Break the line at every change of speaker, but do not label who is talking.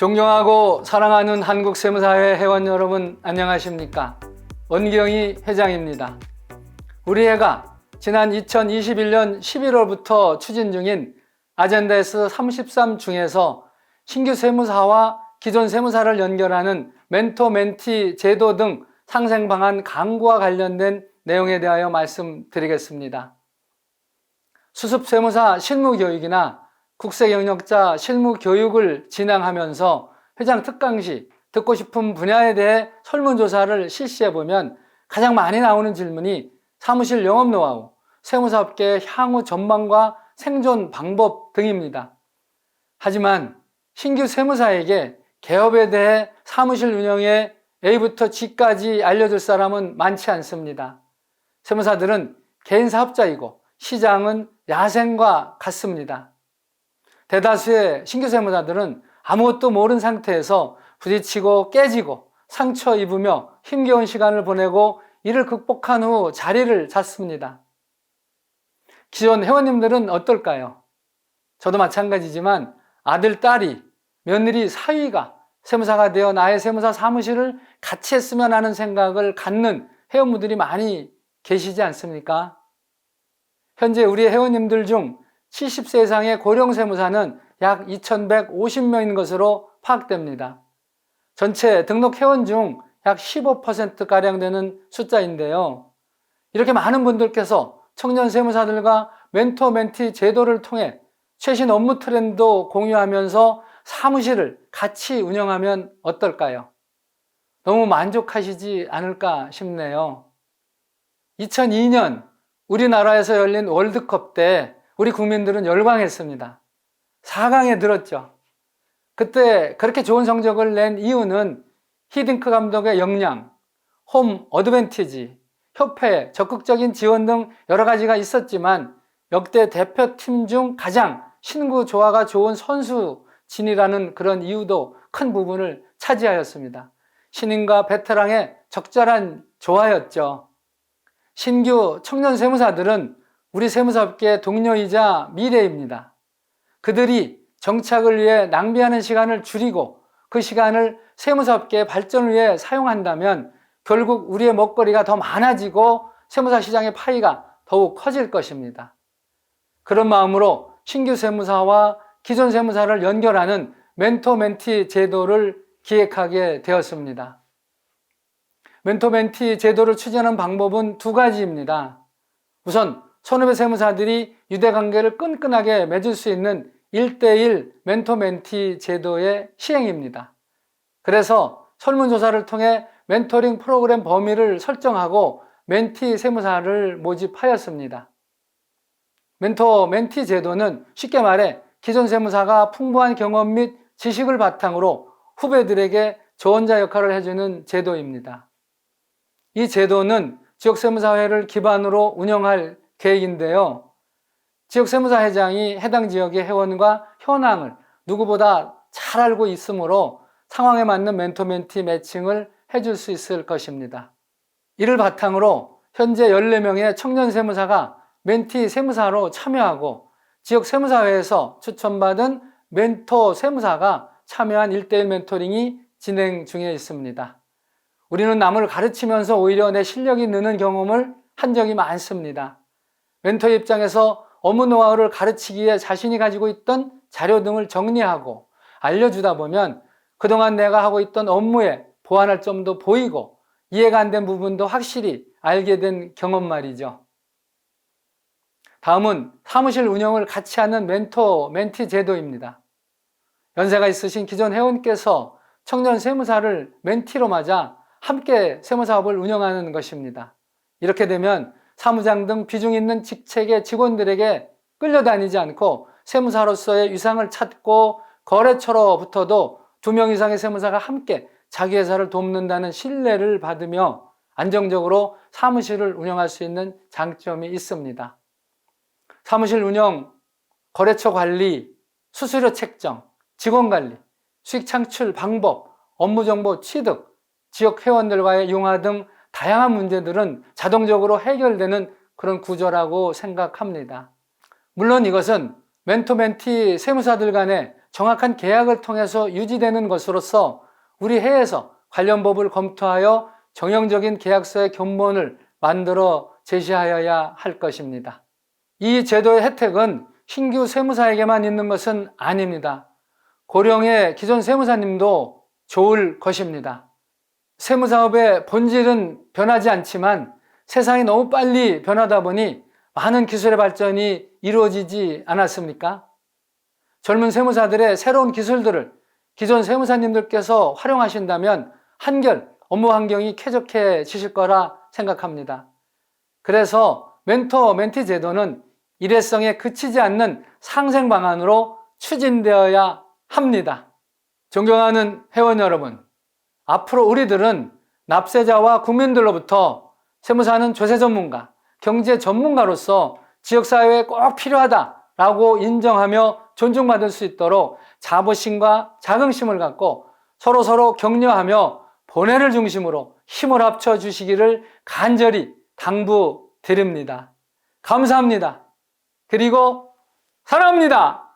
존경하고 사랑하는 한국세무사회 회원 여러분 안녕하십니까? 원경희 회장입니다. 우리 회가 지난 2021년 11월부터 추진 중인 아젠다에서 33 중에서 신규 세무사와 기존 세무사를 연결하는 멘토 멘티 제도 등 상생 방안 강구와 관련된 내용에 대하여 말씀드리겠습니다. 수습 세무사 실무 교육이나 국세 경력자 실무 교육을 진행하면서 회장 특강 시 듣고 싶은 분야에 대해 설문조사를 실시해 보면 가장 많이 나오는 질문이 사무실 영업 노하우, 세무사업계의 향후 전망과 생존 방법 등입니다. 하지만 신규 세무사에게 개업에 대해 사무실 운영에 A부터 G까지 알려줄 사람은 많지 않습니다. 세무사들은 개인 사업자이고 시장은 야생과 같습니다. 대다수의 신규 세무사들은 아무것도 모르는 상태에서 부딪히고 깨지고 상처 입으며 힘겨운 시간을 보내고 이를 극복한 후 자리를 잡습니다. 기존 회원님들은 어떨까요? 저도 마찬가지지만 아들, 딸이, 며느리, 사위가 세무사가 되어 나의 세무사 사무실을 같이 했으면 하는 생각을 갖는 회원분들이 많이 계시지 않습니까? 현재 우리 회원님들 중 70세 이상의 고령 세무사는 약 2,150명인 것으로 파악됩니다. 전체 등록 회원 중 약 15%가량 되는 숫자인데요. 이렇게 많은 분들께서 청년 세무사들과 멘토 멘티 제도를 통해 최신 업무 트렌드 공유하면서 사무실을 같이 운영하면 어떨까요? 너무 만족하시지 않을까 싶네요. 2002년 우리나라에서 열린 월드컵 때 우리 국민들은 열광했습니다. 4강에 들었죠. 그때 그렇게 좋은 성적을 낸 이유는 히딩크 감독의 역량, 홈 어드밴티지, 협회 적극적인 지원 등 여러 가지가 있었지만 역대 대표팀 중 가장 신구 조화가 좋은 선수 진이라는 그런 이유도 큰 부분을 차지하였습니다. 신인과 베테랑의 적절한 조화였죠. 신규 청년 세무사들은 우리 세무사업계의 동료이자 미래입니다. 그들이 정착을 위해 낭비하는 시간을 줄이고 그 시간을 세무사업계의 발전을 위해 사용한다면 결국 우리의 먹거리가 더 많아지고 세무사 시장의 파이가 더욱 커질 것입니다. 그런 마음으로 신규 세무사와 기존 세무사를 연결하는 멘토 멘티 제도를 기획하게 되었습니다. 멘토 멘티 제도를 추진하는 방법은 두 가지입니다. 우선 선후배 세무사들이 유대 관계를 끈끈하게 맺을 수 있는 1대1 멘토 멘티 제도의 시행입니다. 그래서 설문조사를 통해 멘토링 프로그램 범위를 설정하고 멘티 세무사를 모집하였습니다. 멘토 멘티 제도는 쉽게 말해 기존 세무사가 풍부한 경험 및 지식을 바탕으로 후배들에게 조언자 역할을 해주는 제도입니다. 이 제도는 지역세무사회를 기반으로 운영할 계획인데요. 지역 세무사 회장이 해당 지역의 회원과 현황을 누구보다 잘 알고 있으므로 상황에 맞는 멘토 멘티 매칭을 해줄 수 있을 것입니다. 이를 바탕으로 현재 14명의 청년 세무사가 멘티 세무사로 참여하고 지역 세무사회에서 추천받은 멘토 세무사가 참여한 1대1 멘토링이 진행 중에 있습니다. 우리는 남을 가르치면서 오히려 내 실력이 느는 경험을 한 적이 많습니다. 멘토의 입장에서 업무 노하우를 가르치기에 자신이 가지고 있던 자료 등을 정리하고 알려주다 보면 그동안 내가 하고 있던 업무에 보완할 점도 보이고 이해가 안 된 부분도 확실히 알게 된 경험 말이죠. 다음은 사무실 운영을 같이 하는 멘토, 멘티 제도입니다. 연세가 있으신 기존 회원께서 청년 세무사를 멘티로 맞아 함께 세무사업을 운영하는 것입니다. 이렇게 되면 사무장 등 비중 있는 직책의 직원들에게 끌려다니지 않고 세무사로서의 위상을 찾고 거래처로부터도 두 명 이상의 세무사가 함께 자기 회사를 돕는다는 신뢰를 받으며 안정적으로 사무실을 운영할 수 있는 장점이 있습니다. 사무실 운영, 거래처 관리, 수수료 책정, 직원 관리, 수익 창출 방법, 업무 정보 취득, 지역 회원들과의 융화 등 다양한 문제들은 자동적으로 해결되는 그런 구조라고 생각합니다. 물론 이것은 멘토 멘티 세무사들 간의 정확한 계약을 통해서 유지되는 것으로서 우리 해에서 관련 법을 검토하여 정형적인 계약서의 견본을 만들어 제시하여야 할 것입니다. 이 제도의 혜택은 신규 세무사에게만 있는 것은 아닙니다. 고령의 기존 세무사님도 좋을 것입니다. 세무사업의 본질은 변하지 않지만 세상이 너무 빨리 변하다 보니 많은 기술의 발전이 이루어지지 않았습니까? 젊은 세무사들의 새로운 기술들을 기존 세무사님들께서 활용하신다면 한결 업무 환경이 쾌적해지실 거라 생각합니다. 그래서 멘토 멘티 제도는 일회성에 그치지 않는 상생 방안으로 추진되어야 합니다. 존경하는 회원 여러분, 앞으로 우리들은 납세자와 국민들로부터 세무사는 조세 전문가, 경제 전문가로서 지역사회에 꼭 필요하다라고 인정하며 존중받을 수 있도록 자부심과 자긍심을 갖고 서로 서로 격려하며 본회를 중심으로 힘을 합쳐 주시기를 간절히 당부드립니다. 감사합니다. 그리고 사랑합니다.